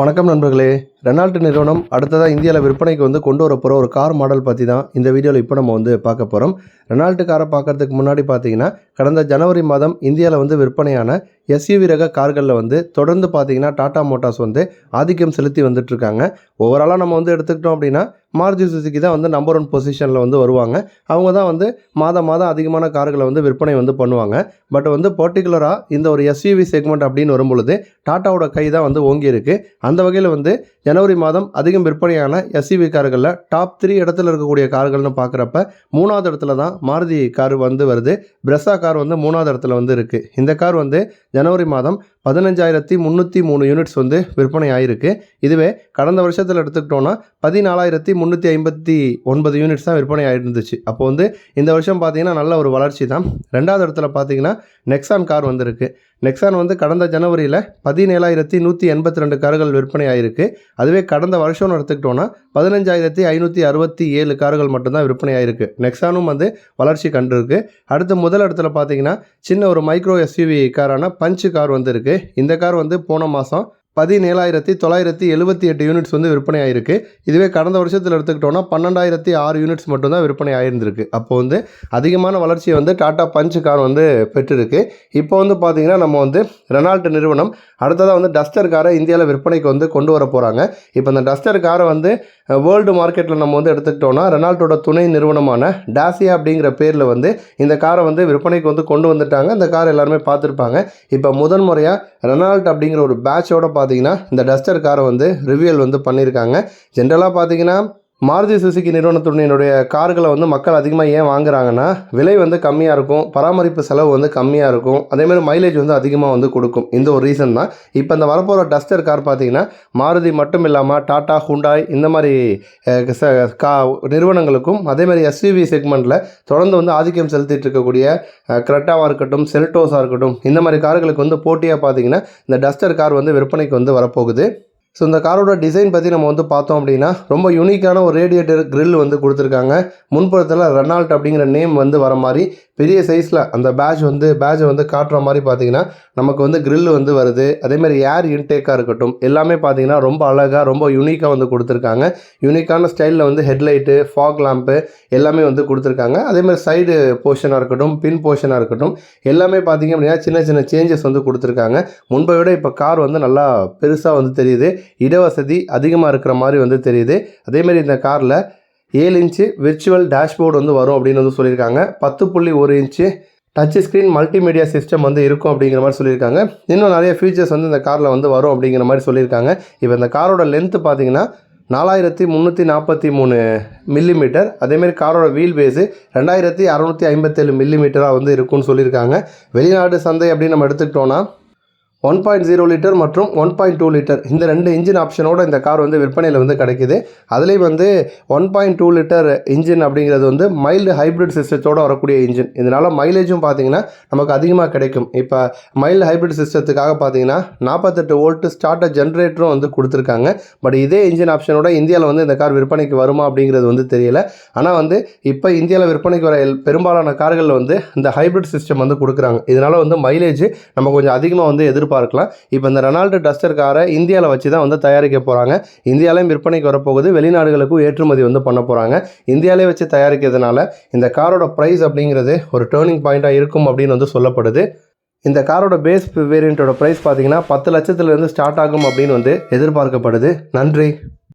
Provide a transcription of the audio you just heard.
வணக்கம் நண்பர்களே. ரெனால்ட் நிறுவனம் அடுத்ததாக இந்தியாவில் விற்பனைக்கு வந்து கொண்டு வர போகிற ஒரு கார் மாடல் பற்றி தான் இந்த வீடியோவில் இப்போ நம்ம வந்து பார்க்க போகிறோம் ரெனால்ட் காரை பார்க்கறதுக்கு முன்னாடி பார்த்தீங்கன்னா கடந்த ஜனவரி மாதம் இந்தியாவில் வந்து விற்பனையான எஸ்யூவி ரக கார்களில் வந்து தொடர்ந்து பார்த்தீங்கன்னா டாடா மோட்டார்ஸ் வந்து ஆதிக்கம் செலுத்தி வந்துட்டுருக்காங்க ஓவராலாக நம்ம வந்து எடுத்துக்கிட்டோம் அப்படின்னா மாருதி சுசுகி தான் வந்து நம்பர் ஒன் பொசிஷனில் வந்து வருவாங்க. அவங்க தான் வந்து மாதம் மாதம் அதிகமான கார்களை வந்து விற்பனை வந்து பண்ணுவாங்க. பட் வந்து பர்டிகுலராக இந்த ஒரு எஸ்யூவி செக்மெண்ட் அப்படின்னு வரும்பொழுது டாட்டாவோட கை தான் வந்து ஓங்கியிருக்கு. அந்த வகையில் வந்து ஜனவரி மாதம் அதிகம் விற்பனையான எஸ்இவி கார்களில் டாப் த்ரீ இடத்துல இருக்கக்கூடிய கார்கள்னு பார்க்குறப்ப மூணாவது இடத்துல தான் மாருதி கார் வந்து வருது. பிரெஸா கார் வந்து மூணாவது இடத்துல வந்து இருக்குது இந்த கார் வந்து ஜனவரி மாதம் பதினஞ்சாயிரத்தி முந்நூற்றி மூணு யூனிட்ஸ் வந்து விற்பனை ஆயிருக்கு. இதுவே கடந்த வருஷத்தில் எடுத்துக்கிட்டோன்னா பதினாலாயிரத்தி முந்நூற்றி ஐம்பத்தி ஒன்பது யூனிட்ஸ் தான் விற்பனை ஆயிருந்துச்சு. அப்போ வந்து இந்த வருஷம் பார்த்தீங்கன்னா நல்ல ஒரு வளர்ச்சி தான். ரெண்டாவது இடத்துல பார்த்தீங்கன்னா நெக்ஸான் கார் வந்திருக்கு. நெக்ஸான் வந்து கடந்த ஜனவரியில் பதினேழாயிரத்தி நூற்றி எண்பத்தி ரெண்டு கார்கள் விற்பனை ஆயிருக்கு. அதுவே கடந்த வருஷம்னு எடுத்துக்கிட்டோன்னா பதினஞ்சாயிரத்தி ஐநூற்றி அறுபத்தி ஏழு கார்கள் மட்டும்தான் விற்பனை ஆயிருக்கு நெக்ஸானும் வந்து வளர்ச்சி கண்டிருக்கு. அடுத்து முதல் இடத்துல பார்த்தீங்கன்னா சின்ன ஒரு மைக்ரோ எஸ்யூவி காரான பஞ்சு கார் வந்திருக்கு. இந்த கார் வந்து போன மாதம் பதினேழாயிரத்தி தொள்ளாயிரத்தி எழுபத்தி எட்டு யூனிட்ஸ் வந்து விற்பனை ஆயிருக்கு இதுவே கடந்த வருஷத்தில் எடுத்துக்கிட்டோன்னா பன்னெண்டாயிரத்தி ஆறு யூனிட்ஸ் மட்டும்தான் விற்பனை ஆயிருந்திருக்கு அப்போ வந்து அதிகமான வளர்ச்சியை வந்து டாடா பஞ்ச் கார் வந்து பெற்றிருக்கு. இப்போ வந்து பார்த்திங்கன்னா நம்ம வந்து ரெனால்ட் நிறுவனம் அடுத்ததாக வந்து டஸ்டர் காரை இந்தியாவில் விற்பனைக்கு வந்து கொண்டு வர போகிறாங்க இப்போ இந்த டஸ்டர் காரை வந்து வேர்ல்டு மார்க்கெட்டில் நம்ம வந்து எடுத்துக்கிட்டோன்னா ரெனால்ட்டோட துணை நிறுவனமான டாசியா அப்படிங்கிற பேரில் வந்து இந்த காரை வந்து விற்பனைக்கு வந்து கொண்டு வந்துட்டாங்க. இந்த கார் எல்லாருமே பார்த்துருப்பாங்க. இப்போ முதன் முறையாக ரெனால்ட் அப்படிங்கிற ஒரு பேட்சோட பார்த்தீங்கன்னா இந்த டஸ்டர் காரை வந்து ரிவியல் வந்து பண்ணியிருக்காங்க ஜென்ரலாக பார்த்தீங்கன்னா மாருதி சுசுகி நிறுவனத்துடனுடைய கார்களை வந்து மக்கள் அதிகமாக ஏன் வாங்குறாங்கன்னா விலை வந்து கம்மியாக இருக்கும் பராமரிப்பு செலவு வந்து கம்மியாக இருக்கும் அதேமாதிரி மைலேஜ் வந்து அதிகமாக வந்து கொடுக்கும். இந்த ஒரு ரீசன் தான். இப்போ இந்த வரப்போகிற டஸ்டர் கார் பார்த்தீங்கன்னா மாருதி மட்டும் இல்லாமல் டாட்டா ஹுண்டாய் இந்த மாதிரி கா நிறுவனங்களுக்கும் அதேமாதிரி எஸ்யூவி செக்மெண்ட்டில் தொடர்ந்து வந்து ஆதிக்கம் செலுத்திட்டு இருக்கக்கூடிய க்ரெட்டாவாக இருக்கட்டும் செல்டோஸாக இருக்கட்டும் இந்த மாதிரி கார்களுக்கு வந்து போட்டியாக பார்த்தீங்கன்னா இந்த டஸ்டர் கார் வந்து விற்பனைக்கு வந்து வரப்போகுது. ஸோ இந்த காரோட டிசைன் பற்றி நம்ம வந்து பார்த்தோம் அப்படின்னா ரொம்ப யூனிக்கான ஒரு ரேடியேட்டர் grill வந்து கொடுத்துருக்காங்க. முன்புறத்தில் ரெனால்ட் அப்படிங்கிற நேம் வந்து வர மாதிரி. பெரிய சைஸில் அந்த பேட்ச் வந்து பேட்சை வந்து காட்டுற மாதிரி பார்த்தீங்கன்னா நமக்கு வந்து grill வந்து வருது. அதேமாதிரி ஏர் இன்டேக்காக இருக்கட்டும் எல்லாமே பார்த்தீங்கன்னா ரொம்ப அழகாக ரொம்ப யூனிக்காக வந்து கொடுத்துருக்காங்க. யூனிக்கான ஸ்டைலில் வந்து ஹெட்லைட்டு ஃபாக் லேம்ப்பு எல்லாமே வந்து கொடுத்துருக்காங்க. அதேமாதிரி சைடு போர்ஷனாக இருக்கட்டும் பின் போர்ஷனாக இருக்கட்டும் எல்லாமே பார்த்தீங்க அப்படின்னா சின்ன சின்ன சேஞ்சஸ் வந்து கொடுத்துருக்காங்க. முன்பை விட இப்போ கார் வந்து நல்லா பெருசாக வந்து தெரியுது. இடவசதி அதிகமாக இருக்கிற மாதிரி வந்து தெரியுது. அதேமாதிரி இந்த காரில் ஏழு இன்ச்சு விர்ச்சுவல் டேஷ்போர்டு வந்து வரும் அப்படின்னு வந்து சொல்லியிருக்காங்க. பத்து புள்ளி ஒரு inch touch screen multimedia system வந்து இருக்கும் அப்படிங்கிற மாதிரி சொல்லியிருக்காங்க. இன்னும் நிறைய ஃபீச்சர்ஸ் வந்து இந்த காரில் வந்து வரும் அப்படிங்கிற மாதிரி சொல்லியிருக்காங்க. இப்போ இந்த காரோட லென்த்து பார்த்தீங்கன்னா நாலாயிரத்தி முந்நூற்றி நாற்பத்தி மூணு மில்லிமீட்டர் அதேமாரி காரோட வீல் பேஸு ரெண்டாயிரத்தி அறநூற்றி ஐம்பத்தேழு மில்லிமீட்டராக வந்து இருக்கும்னு சொல்லியிருக்காங்க. வெளிநாடு சந்தை அப்படின்னு நம்ம எடுத்துக்கிட்டோன்னா ஒன் பாயிண்ட் ஜீரோ லிட்டர் மற்றும் ஒன் பாயிண்ட் டூ லிட்டர். இந்த ரெண்டு இன்ஜின் ஆப்ஷனோட இந்த கார் வந்து விற்பனையில் வந்து கிடைக்குது. அதுலேயும் வந்து one point two litre engine அப்படிங்கிறது வந்து மைல்டு ஹைப்ரிட் சிஸ்டத்தோட வரக்கூடிய இன்ஜின். இதனால் மைலேஜும் பார்த்தீங்கன்னா நமக்கு அதிகமாக கிடைக்கும். இப்போ மைல்டு ஹைப்ரிட் சிஸ்டத்துக்காக பார்த்தீங்கன்னா நாற்பத்தெட்டு வோல்ட்டு ஸ்டார்டர் ஜென்ரேட்டரும் வந்து கொடுத்துருக்காங்க. பட் இதே இன்ஜின் ஆப்ஷனோட இந்தியாவில் வந்து இந்த கார் விற்பனைக்கு வருமா அப்படிங்கிறது வந்து தெரியல. ஆனால் வந்து இப்போ இந்தியாவில் விற்பனைக்கு வர எல்- பெரும்பாலான கார்களில் வந்து இந்த ஹைப்ரிட் சிஸ்டம் வந்து கொடுக்குறாங்க. இதனால் வந்து மைலேஜ் நம்ம கொஞ்சம் அதிகமாக வந்து எதிர்ப்பு எதிர்பார்க்கலாம். இப்போ இந்த ரெனால்டு டஸ்டர் காரை இந்தியாவில் வச்சு தான் வந்து தயாரிக்க போகிறாங்க இந்தியாவிலையும் விற்பனைக்கு வரப்போகுது. வெளிநாடுகளுக்கும் ஏற்றுமதி வந்து பண்ண போகிறாங்க இந்தியாவிலே வச்சு தயாரிக்கிறதுனால இந்த காரோட ப்ரைஸ் அப்படிங்கிறது ஒரு டேர்னிங் பாயிண்ட்டாக இருக்கும் அப்படின்னு வந்து சொல்லப்படுது. இந்த காரோட பேஸ் வேரியண்ட்டோட ப்ரைஸ் பார்த்தீங்கன்னா பத்து லட்சத்துலேருந்து ஸ்டார்ட் ஆகும் அப்படின்னு வந்து எதிர்பார்க்கப்படுது. நன்றி.